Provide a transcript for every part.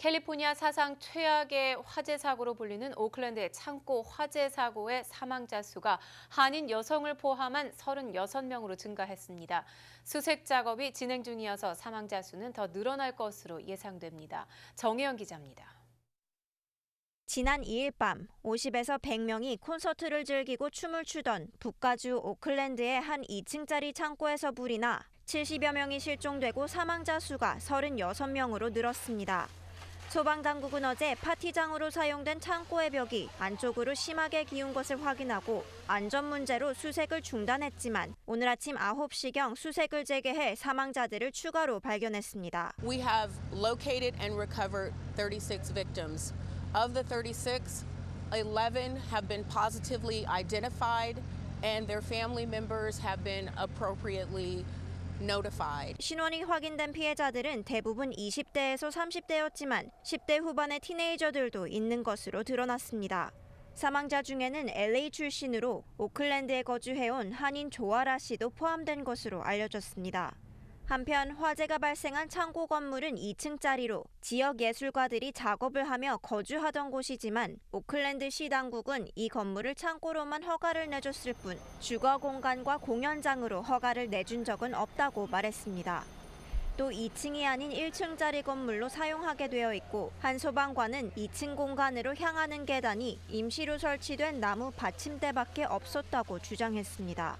캘리포니아 사상 최악의 화재 사고로 불리는 오클랜드의 창고 화재 사고의 사망자 수가 한인 여성을 포함한 36명으로 증가했습니다. 수색 작업이 진행 중이어서 사망자 수는 더 늘어날 것으로 예상됩니다. 정혜영 기자입니다. 지난 2일 밤 50에서 100명이 콘서트를 즐기고 춤을 추던 북가주 오클랜드의 한 2층짜리 창고에서 불이 나 70여 명이 실종되고 사망자 수가 36명으로 늘었습니다. 소방당국은 어제 파티장으로 사용된 창고의 벽이 안쪽으로 심하게 기운 것을 확인하고 안전 문제로 수색을 중단했지만 오늘 아침 9시경 수색을 재개해 사망자들을 추가로 발견했습니다. We have located and recovered 36 victims. Of the 36, 11 have been positively identified, and their family members have been appropriately notified. 신원이 확인된 피해자들은 대부분 20대에서 30대였지만 10대 후반의 티네이저들도 있는 것으로 드러났습니다. 사망자 중에는 LA 출신으로 오클랜드에 거주해온 한인 조아라 씨도 포함된 것으로 알려졌습니다. 한편 화재가 발생한 창고 건물은 2층짜리로 지역 예술가들이 작업을 하며 거주하던 곳이지만 오클랜드 시 당국은 이 건물을 창고로만 허가를 내줬을 뿐 주거 공간과 공연장으로 허가를 내준 적은 없다고 말했습니다. 또 2층이 아닌 1층짜리 건물로 사용하게 되어 있고 한 소방관은 2층 공간으로 향하는 계단이 임시로 설치된 나무 받침대밖에 없었다고 주장했습니다.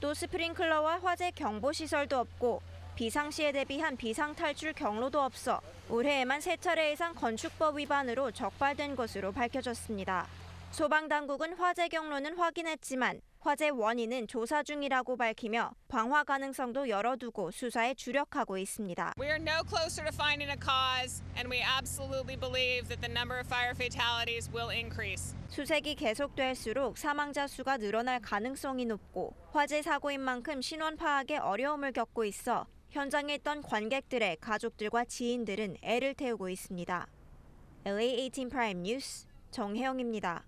또 스프링클러와 화재 경보 시설도 없고 비상시에 대비한 비상 탈출 경로도 없어 올해에만 세 차례 이상 건축법 위반으로 적발된 것으로 밝혀졌습니다. 소방당국은 화재 경로는 확인했지만 화재 원인은 조사 중이라고 밝히며 방화 가능성도 열어두고 수사에 주력하고 있습니다. We are no closer to finding a cause, and we absolutely believe that the number of fire fatalities will increase. 수색이 계속될수록 사망자 수가 늘어날 가능성이 높고 화재 사고인 만큼 신원 파악에 어려움을 겪고 있어 현장에 있던 관객들의 가족들과 지인들은 애를 태우고 있습니다. LA18 프라임 뉴스 정혜영입니다.